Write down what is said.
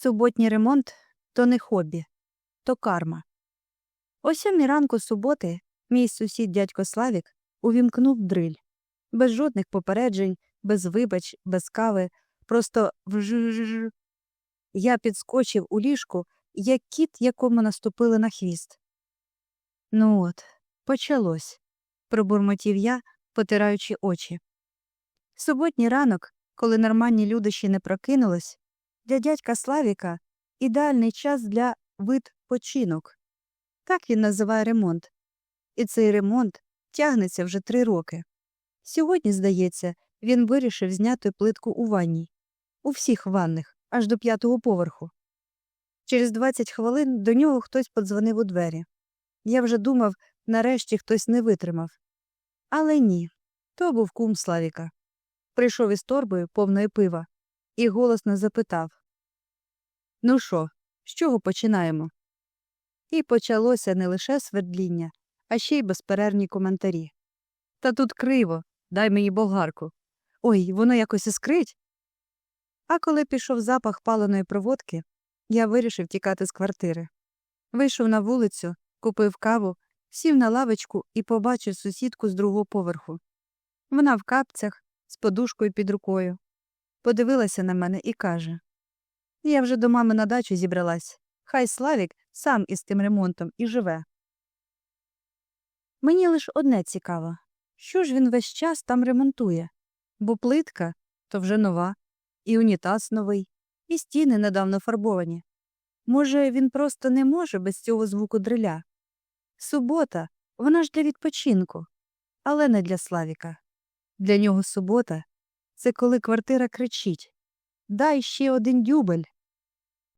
Суботній ремонт то не хобі, то карма. О сьомій ранку суботи мій сусід дядько Славік увімкнув дриль. Без жодних попереджень, без вибач, без кави, просто вжж. Я підскочив у ліжку, як кіт, якому наступили на хвіст. Ну от, почалось, пробурмотів я, потираючи очі. Суботній ранок, коли нормальні люди ще не прокинулись, для дядька Славіка ідеальний час для вид починок. Так він називає ремонт. І цей ремонт тягнеться вже три роки. Сьогодні, здається, він вирішив зняти плитку у ванній. У всіх ванних, аж до п'ятого поверху. Через 20 хвилин до нього хтось подзвонив у двері. Я вже думав, нарешті хтось не витримав. Але ні, то був кум Славіка. Прийшов із торбою повною пива і голосно запитав Ну що, з чого починаємо? І почалося не лише свердління, а ще й безперервні коментарі. Та тут криво, дай мені болгарку. Ой, воно якось іскрить. А коли пішов запах паленої проводки, я вирішив тікати з квартири. Вийшов на вулицю, купив каву, сів на лавочку і побачив сусідку з другого поверху. Вона в капцях, з подушкою під рукою. Подивилася на мене і каже Я вже до мами на дачу зібралась. Хай Славік сам із тим ремонтом і живе. Мені лише одне цікаво що ж він весь час там ремонтує? Бо плитка то вже нова, і унітаз новий, і стіни недавно фарбовані. Може, він просто не може без цього звуку дриля. Субота, вона ж для відпочинку, але не для Славіка. Для нього субота це коли квартира кричить Дай ще один дюбель.